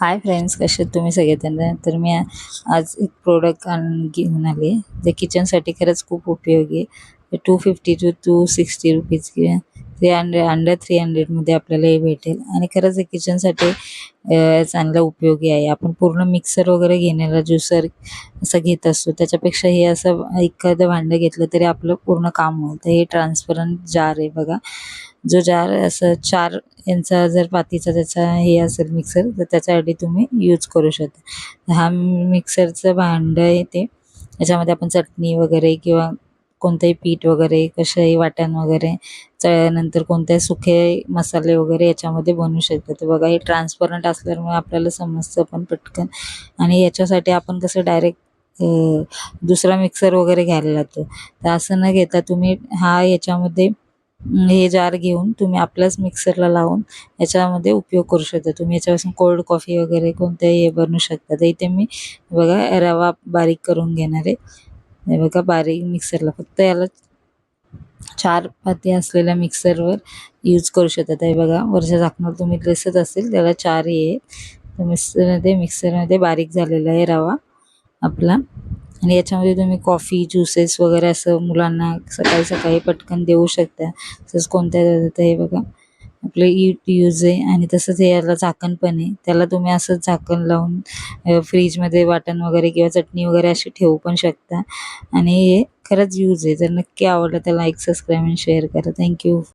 Hi friends कसे आहेत तुम्ही सगळेजण? तर मी आज एक प्रोडक्ट आणून घेऊन आले जे किचनसाठी खरंच खूप उपयोगी आहे. Two fifty two two sixty rupees किंवा थ्री हंड्रेड अंडर थ्री हंड्रेडमध्ये आपल्याला हे भेटेल. आणि खरंच हे किचनसाठी चांगला उपयोगी आहे. आपण पूर्ण मिक्सर वगैरे घेण्याला ज्युसर असं घेत असतो. त्याच्यापेक्षा हे असं एखादं भांडं घेतलं तरी आपलं पूर्ण काम होतं हे ट्रान्सपरंट जार आहे बघा. जो जार असं चार यांचा जर पातीचा त्याचा हे असेल मिक्सर तर त्याच्यासाठी तुम्ही यूज करू शकता. हा मिक्सरचं भांडं आहे ते. याच्यामध्ये आपण चटणी वगैरे किंवा कोणतंही पीठ वगैरे कशाही वाटण वगैरे च नंतर कोणते सुखे मसाले वगैरे याच्यामध्ये बनवू शकतो. तर बघा हे ट्रान्सपरंट असल्यामुळे आपल्याला समजतं पण पटकन. आणि याच्यासाठी आपण कसं डायरेक्ट दुसरा मिक्सर वगैरे घ्यायला लागतो. तर असं न घेता तुम्ही हा याच्यामध्ये हे जार घेऊन तुम्ही आपल्याच मिक्सरला लावून याच्यामध्ये उपयोग करू शकता. तुम्ही याच्यापासून कोल्ड कॉफी वगैरे कोणत्याही हे बनवू शकता. तर इथे मी बघा रवा बारीक करून घेणार आहे. हे बघा बारीक मिक्सरला फक्त याला चार पाती असलेल्या मिक्सरवर यूज करू शकता. हे बघा वरच्या झाकणार तुम्ही दिसत असेल त्याला चार हे मिक्सरमध्ये मिक्सरमध्ये बारीक झालेला आहे रवा आपला. आणि याच्यामध्ये तुम्ही कॉफी ज्युसेस वगैरे असं मुलांना सकाळी सकाळी पटकन देऊ शकता. तसंच कोणत्या तर हे बघा आपलं यू यूज आहे आणि तसंच हे याला झाकण पण आहे. त्याला तुम्ही असंच झाकण लावून फ्रीजमध्ये वाटण वगैरे किंवा चटणी वगैरे अशी ठेवू पण शकता. आणि हे खरंच यूज आहे. जर नक्की आवडलं तर लाईक सबस्क्राईब आणि शेअर करा. Thank you